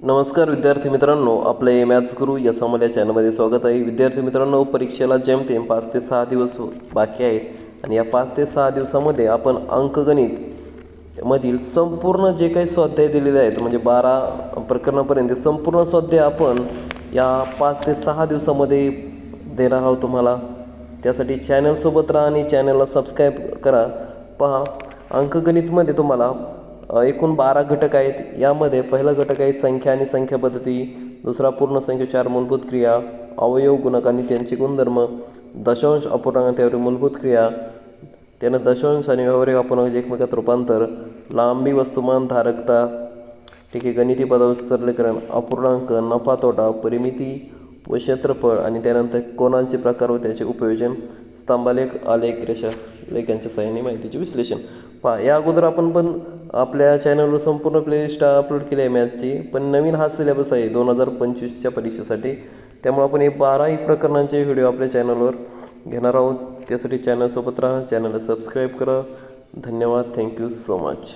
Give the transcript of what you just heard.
नमस्कार विद्यार्थी मित्रांनो आपले मॅथ्स गुरु या समोर चॅनलमध्ये स्वागत आहे. विद्यार्थी मित्रांनो परीक्षेला जेमतेम पाच ते सहा दिवस बाकी आहेत आणि या पाच ते सहा दिवसामध्ये आपण अंकगणित मधील संपूर्ण जे काही स्वाध्याय दिलेले आहेत म्हणजे बारा प्रकरणापर्यंत संपूर्ण स्वाध्याय आपण या पाच ते सहा दिवसामध्ये देणार आहोत तुम्हाला. त्यासाठी चॅनलसोबत राहा आणि चॅनलला सबस्क्राईब करा. पहा अंकगणितमध्ये तुम्हाला एकूण बारा घटक आहेत. यामध्ये पहिला घटक आहे संख्या आणि संख्या पद्धती दुसरा पूर्ण संख्या चार मूलभूत क्रिया अवयव गुणक आणि त्यांचे गुणधर्म दशांश अपूर्णांक त्यावर मूलभूत क्रिया त्यानं दशांश आणि व्यावहारिक अपूर्णांकाचे एकमेकात रूपांतर लांबी वस्तुमान धारकता ठीक आहे गणिती पदावर सरलीकरण अपूर्णांक नफा तोटा परिमिती व क्षेत्रफळ आणि त्यानंतर कोणांचे प्रकार व त्याचे उपयोजन स्तंभालेख आलेख रेषा लेखांच्या सहाय्याने माहितीचे विश्लेषण. पहा या अगोदर आपण पण आपल्या चॅनलवर संपूर्ण प्लेलिस्ट अपलोड केली आहे मॅथची पण नवीन हा सिलेबस आहे दोन हजार पंचवीसच्या परीक्षेसाठी. त्यामुळे आपण हे बाराही प्रकरणांचे व्हिडिओ आपल्या चॅनलवर घेणार आहोत. त्यासाठी चॅनलसोबत राहा. चॅनलला सबस्क्राईब करा. धन्यवाद. Thank you so much